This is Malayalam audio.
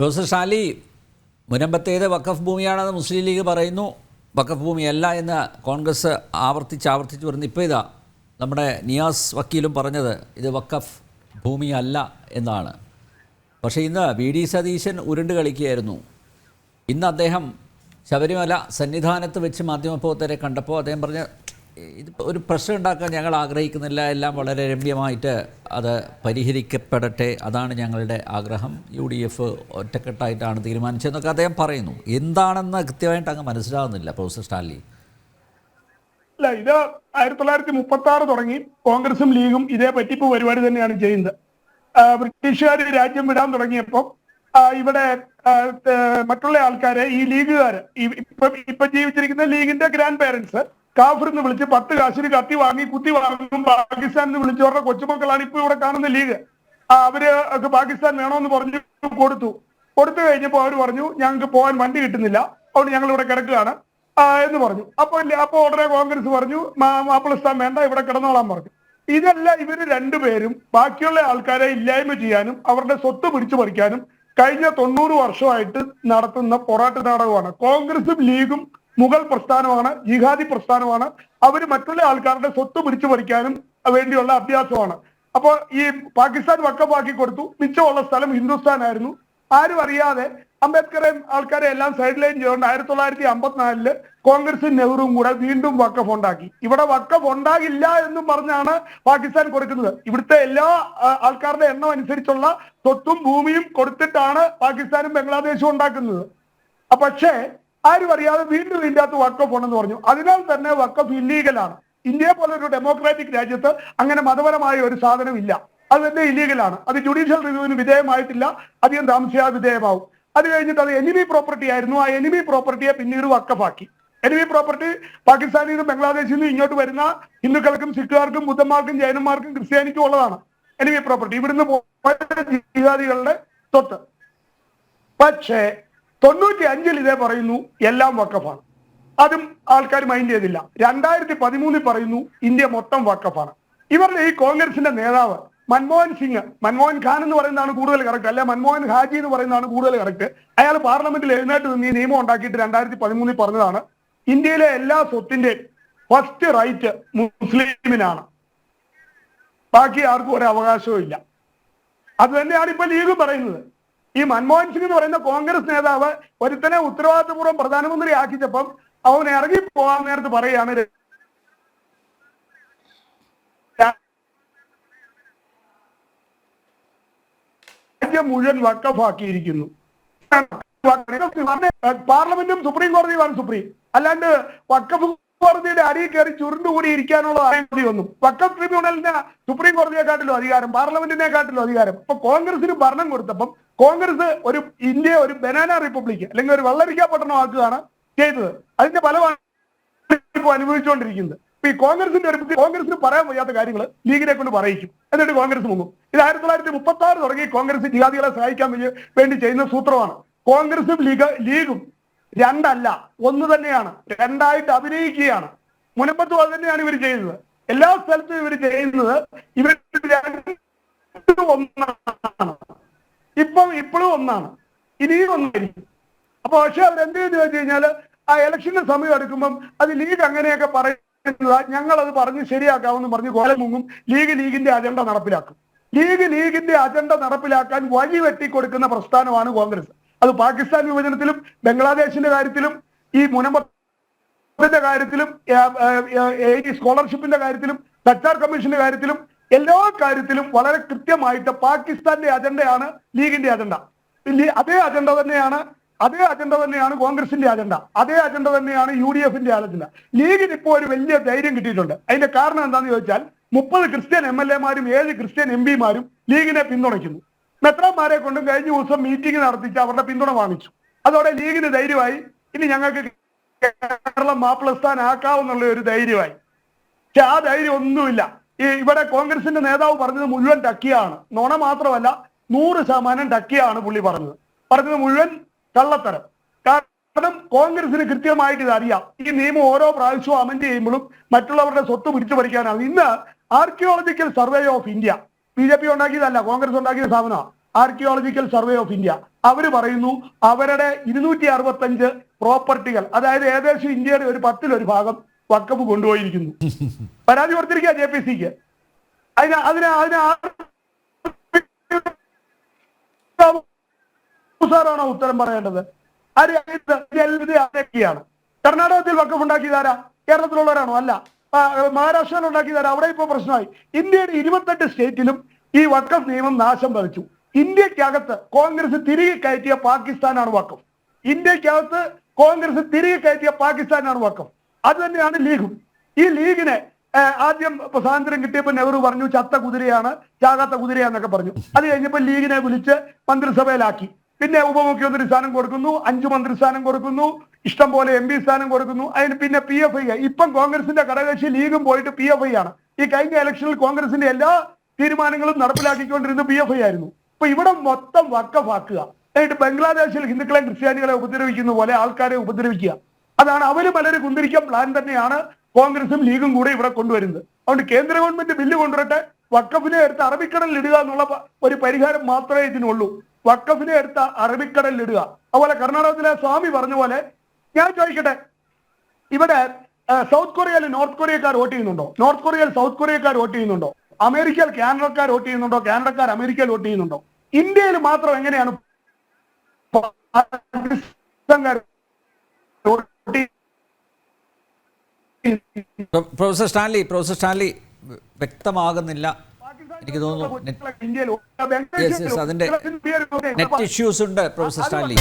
പ്രൊഫസർ ഷാലി മുനമ്പത്തേത് വഖഫ് ഭൂമിയാണെന്ന് മുസ്ലിം ലീഗ് പറയുന്നു. വഖഫ് ഭൂമിയല്ല എന്ന് കോൺഗ്രസ് ആവർത്തിച്ച് ആവർത്തിച്ച് പറഞ്ഞു ഇപ്പോൾ ഇതാ നമ്മുടെ നിയാസ് വക്കീലും പറഞ്ഞത് ഇത് വഖഫ് ഭൂമിയല്ല എന്നാണ്. പക്ഷേ ഇന്ന് വി ഡി സതീശൻ ഉരുണ്ട് കളിക്കുകയായിരുന്നു. ഇന്ന് അദ്ദേഹം ശബരിമല സന്നിധാനത്ത് വെച്ച് മാധ്യമപ്രവർത്തകരെ കണ്ടപ്പോൾ അദ്ദേഹം പറഞ്ഞ ഇത് ഒരു പ്രശ്നം ഉണ്ടാക്കാൻ ഞങ്ങൾ ആഗ്രഹിക്കുന്നില്ല. എല്ലാം വളരെ രമ്യമായിട്ട് അത് പരിഹരിക്കപ്പെടട്ടെ. അതാണ് ഞങ്ങളുടെ ആഗ്രഹം. യു ഡി എഫ് ഒറ്റക്കെട്ടായിട്ടാണ് തീരുമാനിച്ചതെന്നൊക്കെ അദ്ദേഹം പറയുന്നു. എന്താണെന്ന് കൃത്യമായിട്ട് അങ്ങ് മനസ്സിലാവുന്നില്ല പ്രൊഫസർ സ്റ്റാൻലി. അല്ല ഇത് ആയിരത്തി തൊള്ളായിരത്തി മുപ്പത്തി ആറ് തുടങ്ങി. കോൺഗ്രസും ലീഗും ഇതേ പറ്റിപ്പ് പരിപാടി തന്നെയാണ് ചെയ്യുന്നത്. ബ്രിട്ടീഷുകാർ രാജ്യം വിടാൻ തുടങ്ങിയപ്പോൾ ഇവിടെ മറ്റുള്ള ആൾക്കാരെ ഈ ലീഗുകാർ ഇപ്പൊ ഇപ്പൊ ജീവിച്ചിരിക്കുന്ന ലീഗിന്റെ ഗ്രാൻഡ് പേരൻസ് കാഫർ എന്ന് വിളിച്ച് പത്ത് കാശിന് കത്തി വാങ്ങി കുത്തി വാങ്ങും. പാകിസ്ഥാൻ എന്ന് വിളിച്ചവരുടെ കൊച്ചുമക്കളാണ് ഇപ്പൊ ഇവിടെ കാണുന്ന ലീഗ്. അവർ പാകിസ്ഥാൻ വേണമെന്ന് പറഞ്ഞു കൊടുത്തു. കൊടുത്തു കഴിഞ്ഞപ്പോൾ അവർ പറഞ്ഞു ഞങ്ങൾക്ക് പോകാൻ വണ്ടി കിട്ടുന്നില്ല. അതുകൊണ്ട് ഞങ്ങൾ ഇവിടെ കിടക്കുകയാണ് എന്ന് പറഞ്ഞു. അപ്പൊ അപ്പൊ ഉടനെ കോൺഗ്രസ് പറഞ്ഞു മാപ്പിളസ്ഥാൻ വേണ്ട ഇവിടെ കിടന്നോളാൻ പറഞ്ഞു. ഇതല്ല ഇവർ രണ്ടുപേരും ബാക്കിയുള്ള ആൾക്കാരെ ഇല്ലായ്മ ചെയ്യാനും അവരുടെ സ്വത്ത് പിടിച്ചു പറിക്കാനും കഴിഞ്ഞ തൊണ്ണൂറ് വർഷമായിട്ട് നടത്തുന്ന പോരാട്ട നാടകമാണ്. കോൺഗ്രസും ലീഗും മുഗൾ പ്രസ്ഥാനമാണ് ജിഹാദി പ്രസ്ഥാനമാണ്. അവർ മറ്റുള്ള ആൾക്കാരുടെ സ്വത്ത് പിടിച്ചു പറിക്കാനും വേണ്ടിയുള്ള അഭ്യാസമാണ്. അപ്പോൾ ഈ പാകിസ്ഥാൻ വക്കമാക്കി കൊടുത്തു. മിച്ചമുള്ള സ്ഥലം ഹിന്ദുസ്ഥാൻ ആയിരുന്നു ആരും അറിയാതെ അംബേദ്കറെ ആൾക്കാരെ എല്ലാം സൈഡ് ലൈൻ ചെയ്തുകൊണ്ട് ആയിരത്തി തൊള്ളായിരത്തി അമ്പത്തിനാലിൽ കോൺഗ്രസും നെഹ്റുവും കൂടെ വീണ്ടും വക്കഫ് ഉണ്ടാക്കി ഇവിടെ വക്കഫ് ഉണ്ടാകില്ല എന്നും പറഞ്ഞാണ് പാകിസ്ഥാൻ കൊടുക്കുന്നത്. ഇവിടുത്തെ എല്ലാ ആൾക്കാരുടെ എണ്ണം അനുസരിച്ചുള്ള സ്വത്തും ഭൂമിയും കൊടുത്തിട്ടാണ് പാകിസ്ഥാനും ബംഗ്ലാദേശും ഉണ്ടാക്കുന്നത്. പക്ഷേ ആരും അറിയാതെ വീണ്ടും ഇതിന്റെ അകത്ത് വക്കഫ് ഉണ്ടെന്ന് പറഞ്ഞു. അതിനാൽ തന്നെ വക്കഫ് ഇല്ലീഗലാണ് ഇന്ത്യയെ പോലെ ഒരു ഡെമോക്രാറ്റിക് രാജ്യത്ത് അങ്ങനെ മതപരമായ ഒരു സാധനം ഇല്ല. അത് തന്നെ ഇല്ലീഗലാണ് അത് ജുഡീഷ്യൽ റിവ്യൂവിന് വിധേയമായിട്ടില്ല. അധികം താമസിയാതെ വിധേയമാവും. അത് കഴിഞ്ഞിട്ട് അത് എനിമി പ്രോപ്പർട്ടി ആയിരുന്നു. ആ എനിമി പ്രോപ്പർട്ടിയെ പിന്നീട് വക്കഫാക്കി എനിമി പ്രോപ്പർട്ടി പാകിസ്ഥാനിൽ നിന്നും ബംഗ്ലാദേശിൽ നിന്നും ഇങ്ങോട്ട് വരുന്ന ഹിന്ദുക്കൾക്കും സിഖുകാർക്കും ബുദ്ധന്മാർക്കും ജൈനന്മാർക്കും ക്രിസ്ത്യാനിക്കും ഉള്ളതാണ് എനിമി പ്രോപ്പർട്ടി ഇവിടുന്ന് പോയ ജിഹാദികളുടെ തൊട്ട് പക്ഷേ തൊണ്ണൂറ്റി അഞ്ചിൽ ഇതേ പറയുന്നു എല്ലാം വക്കഫാണ് അതും ആൾക്കാർ മൈൻഡ് ചെയ്തില്ല. രണ്ടായിരത്തി പതിമൂന്നിൽ പറയുന്നു ഇന്ത്യ മൊത്തം വക്കഫാണ് ഇവരുടെ ഈ കോൺഗ്രസിന്റെ നേതാവ് മൻമോഹൻ സിംഗ് മൻമോഹൻ ഖാൻ എന്ന് പറയുന്നതാണ് കൂടുതൽ കറക്റ്റ് അല്ലെ മൻമോഹൻ ഹാജി എന്ന് പറയുന്നതാണ് കൂടുതൽ കറക്റ്റ് അയാൾ പാർലമെന്റിൽ എഴുന്നേറ്റ് നിന്ന് നിയമം ഉണ്ടാക്കിയിട്ട് രണ്ടായിരത്തി പതിമൂന്നിൽ പറഞ്ഞതാണ് ഇന്ത്യയിലെ എല്ലാ സ്വത്തിന്റെയും ഫസ്റ്റ് റൈറ്റ് മുസ്ലിമിനാണ്. ബാക്കി ആർക്കും ഒരു അവകാശവും ഇല്ല. അത് തന്നെയാണ് ഇപ്പൊ ലീഗ് പറയുന്നത്. ഈ മൻമോഹൻ സിംഗ് എന്ന് പറയുന്ന കോൺഗ്രസ് നേതാവ് ഒരുത്തനെ ഉത്തരവാദിത്തപൂർവം പ്രധാനമന്ത്രി ആക്കിച്ചപ്പം അവൻ ഇറങ്ങി പോകാൻ നേരത്ത് പറയുകയാണ് രാജ്യം മുഴുവൻ വക്കഫാക്കിയിരിക്കുന്നു. പാർലമെന്റും സുപ്രീം കോടതിയുമാണ് സുപ്രീം. അല്ലാണ്ട് വക്കഫ് കോടതിയുടെ അടിയിൽ കയറി ചുരുണ്ടുകൂടി ഇരിക്കാനുള്ള ഒന്നും വക്കഫ് ട്രിബ്യൂണലിന് സുപ്രീം കോടതിയെക്കാട്ടിലും അധികാരം പാർലമെന്റിനെക്കാട്ടിലും അധികാരം. അപ്പൊ കോൺഗ്രസിന് ഭരണം കൊടുത്തപ്പം കോൺഗ്രസ് ഒരു ഇന്ത്യ ഒരു ബനാന റിപ്പബ്ലിക് അല്ലെങ്കിൽ ഒരു വെള്ളരിക്ക പട്ടണമാക്കുകയാണ് ചെയ്തത്. അതിന്റെ ഫലമാണ് ഇപ്പോൾ അനുഭവിച്ചുകൊണ്ടിരിക്കുന്നത്. ഇപ്പൊ ഈ കോൺഗ്രസിന്റെ ഒരു കോൺഗ്രസിന് പറയാൻ വയ്യാത്ത കാര്യങ്ങൾ ലീഗിനെ കൊണ്ട് പറയിക്കും. എന്നിട്ട് കോൺഗ്രസ് മുങ്ങും. ഇത് ആയിരത്തി തൊള്ളായിരത്തി മുപ്പത്തി ആറ് തുടങ്ങി കോൺഗ്രസ് ജിഹാദികളെ സഹായിക്കാൻ വേണ്ടി- ചെയ്യുന്ന സൂത്രമാണ്. കോൺഗ്രസും ലീഗ് ലീഗും രണ്ടല്ല ഒന്ന് തന്നെയാണ്. രണ്ടായിട്ട് അഭിനയിക്കുകയാണ്. മുനമ്പത്ത് അത് തന്നെയാണ് ഇവർ ചെയ്യുന്നത്. എല്ലാ സ്ഥലത്തും ഇവർ ചെയ്യുന്നത് ഇവർ ഒന്നാണ്. ഇപ്പം ഇപ്പോഴും ഒന്നാണ്. ഇനിയും ഒന്നായിരിക്കും. അപ്പൊ പക്ഷെ അവരെന്ത് ചെയ്തു വെച്ച് കഴിഞ്ഞാൽ ആ ഇലക്ഷന്റെ സമയം എടുക്കുമ്പം അത് ലീഗ് അങ്ങനെയൊക്കെ പറയുന്നതാ ഞങ്ങൾ അത് പറഞ്ഞ് ശരിയാക്കാമെന്ന് പറഞ്ഞ് കോലം മുങ്ങും. ലീഗ് ലീഗിന്റെ അജണ്ട നടപ്പിലാക്കും. ലീഗ് ലീഗിന്റെ അജണ്ട നടപ്പിലാക്കാൻ വഴി വെട്ടി കൊടുക്കുന്ന പ്രസ്ഥാനമാണ് കോൺഗ്രസ്. അത് പാകിസ്ഥാൻ വിഭജനത്തിലും ബംഗ്ലാദേശിന്റെ കാര്യത്തിലും ഈ മുനമ്പത്തിന്റെ കാര്യത്തിലും സ്കോളർഷിപ്പിന്റെ കാര്യത്തിലും സച്ചാർ കമ്മീഷന്റെ കാര്യത്തിലും എല്ലാ കാര്യത്തിലും വളരെ കൃത്യമായിട്ട് പാകിസ്ഥാന്റെ അജണ്ടയാണ് ലീഗിന്റെ അജണ്ട. അതേ അജണ്ട തന്നെയാണ് അതേ അജണ്ട തന്നെയാണ് കോൺഗ്രസിന്റെ അജണ്ട. അതേ അജണ്ട തന്നെയാണ് യു ഡി എഫിന്റെ അജണ്ട. ലീഗിന് ഇപ്പോൾ ഒരു വലിയ ധൈര്യം കിട്ടിയിട്ടുണ്ട്. അതിന്റെ കാരണം എന്താണെന്ന് ചോദിച്ചാൽ മുപ്പത് ക്രിസ്ത്യൻ എം എൽ എമാരും ഏഴ് ക്രിസ്ത്യൻ എം പിമാരും ലീഗിനെ പിന്തുണയ്ക്കുന്നു. മെത്രാന്മാരെ കൊണ്ടും കഴിഞ്ഞ ദിവസം മീറ്റിംഗ് നടത്തിച്ച് അവരുടെ പിന്തുണ വാങ്ങിച്ചു. അതോടെ ലീഗിന് ധൈര്യമായി. ഇനി ഞങ്ങൾക്ക് കേരളം മാപ്പിളസ്ഥാൻ ആക്കാവുന്നുള്ള ഒരു ധൈര്യമായി. പക്ഷെ ആ ധൈര്യം ഒന്നുമില്ല. ഈ ഇവിടെ കോൺഗ്രസിന്റെ നേതാവ് പറഞ്ഞത് മുഴുവൻ ടക്കിയാണ് നുണ മാത്രമല്ല നൂറ് ശതമാനം ടക്കിയാണ് പുള്ളി പറഞ്ഞത്. പറഞ്ഞത് മുഴുവൻ കള്ളത്തരം. കാരണം കോൺഗ്രസിന് കൃത്യമായിട്ട് ഇത് അറിയാം ഈ നിയമം ഓരോ പ്രാവശ്യവും അമെന്റ് ചെയ്യുമ്പോഴും മറ്റുള്ളവരുടെ സ്വത്ത് പിടിച്ചു പറിക്കാനാണ്. ഇന്ന് archaeological survey of India B J P ഉണ്ടാക്കിയതല്ല Congress ഉണ്ടാക്കിയ സ്ഥാപനമാണ് ആർക്കിയോളജിക്കൽ സർവേ ഓഫ് ഇന്ത്യ അവർ പറയുന്നു അവരുടെ ഇരുന്നൂറ്റി അറുപത്തഞ്ച് പ്രോപ്പർട്ടികൾ അതായത് ഏകദേശം ഇന്ത്യയുടെ ഒരു പത്തിലൊരു ഭാഗം വക്കഫ് കൊണ്ടുപോയിരിക്കുന്നു. പരാതി കൊടുത്തിരിക്കുക ജെ പി സിക്ക്. അതിന് അതിന് അതിന് ഉത്തരം പറയേണ്ടത്? ആര് ആരൊക്കെയാണ്? കർണാടകത്തിൽ വക്കഫ് ഉണ്ടാക്കിയതാരാ കേരളത്തിലുള്ളവരാണോ? അല്ല. മഹാരാഷ്ട്രയിൽ മഹാരാഷ്ട്രയിൽ ഉണ്ടാക്കിയതാരാ അവിടെ ഇപ്പൊ പ്രശ്നമായി. ഇന്ത്യയുടെ ഇരുപത്തെട്ട് സ്റ്റേറ്റിലും ഈ വക്കഫ് നിയമം നാശം പതിച്ചു ഇന്ത്യക്കകത്ത് കോൺഗ്രസ് തിരികെ കയറ്റിയ പാകിസ്ഥാനാണ് വക്കം ഇന്ത്യക്കകത്ത് കോൺഗ്രസ് തിരികെ കയറ്റിയ പാകിസ്ഥാനാണ് വക്കഫ്. അത് തന്നെയാണ് ലീഗും. ഈ ലീഗിനെ ആദ്യം സ്വാതന്ത്ര്യം കിട്ടിയപ്പോൾ നെഹ്റു പറഞ്ഞു ചത്ത കുതിരയാണ് ചാകാത്ത കുതിരയാന്നൊക്കെ പറഞ്ഞു. അത് കഴിഞ്ഞപ്പോൾ ലീഗിനെ വിളിച്ച് മന്ത്രിസഭയിലാക്കി. പിന്നെ ഉപമുഖ്യമന്ത്രി സ്ഥാനം കൊടുക്കുന്നു അഞ്ചു മന്ത്രിസ്ഥാനം കൊടുക്കുന്നു ഇഷ്ടം പോലെ എം പി സ്ഥാനം കൊടുക്കുന്നു. അതിന് പിന്നെ പി എഫ് ഐ ഇപ്പം കോൺഗ്രസിന്റെ ഘടകകക്ഷി ലീഗും പോയിട്ട് പി എഫ് ഐ ആണ്. ഈ കഴിഞ്ഞ ഇലക്ഷനിൽ കോൺഗ്രസിന്റെ എല്ലാ തീരുമാനങ്ങളും നടപ്പിലാക്കിക്കൊണ്ടിരുന്നത് പി എഫ് ഐ ആയിരുന്നു. അപ്പൊ ഇവിടെ മൊത്തം വക്കഫാക്കുക എന്നിട്ട് ബംഗ്ലാദേശിൽ ഹിന്ദുക്കളെ ക്രിസ്ത്യാനികളെ ഉപദ്രവിക്കുന്ന പോലെ ആൾക്കാരെ ഉപദ്രവിക്കുക. അതാണ് അവർ പലര് കുന്തിരിക്കാൻ പ്ലാൻ തന്നെയാണ്. കോൺഗ്രസും ലീഗും കൂടെ ഇവിടെ കൊണ്ടുവരുന്നത്. അതുകൊണ്ട് കേന്ദ്ര ഗവൺമെന്റ് ബില്ല് കൊണ്ടുവരട്ടെ. വക്കഫിനെ എടുത്ത് അറബിക്കടലിൽ ഇടുക എന്നുള്ള ഒരു പരിഹാരം മാത്രമേ ഇതിനുള്ളൂ. വക്കഫിനെ എടുത്ത് അറബിക്കടലിൽ ഇടുക. അതുപോലെ കർണാടകത്തിലെ സ്വാമി പറഞ്ഞ പോലെ ഞാൻ ചോദിക്കട്ടെ ഇവിടെ സൗത്ത് കൊറിയയിൽ നോർത്ത് കൊറിയക്കാർ വോട്ട് ചെയ്യുന്നുണ്ടോ? നോർത്ത് കൊറിയയിൽ സൗത്ത് കൊറിയക്കാർ വോട്ട് ചെയ്യുന്നുണ്ടോ? അമേരിക്കയിൽ കാനഡക്കാർ വോട്ട് ചെയ്യുന്നുണ്ടോ? കാനഡക്കാർ അമേരിക്കയിൽ വോട്ട് ചെയ്യുന്നുണ്ടോ? ഇന്ത്യയിൽ മാത്രം എങ്ങനെയാണ് പ്രൊഫസർ സ്റ്റാൻലി പ്രൊഫസർ സ്റ്റാൻലി വ്യക്തമാകുന്നില്ല. എനിക്ക് തോന്നുന്നു അതിന്റെ നെറ്റ് ഇഷ്യൂസ് ഉണ്ട് പ്രൊഫസർ സ്റ്റാൻലി.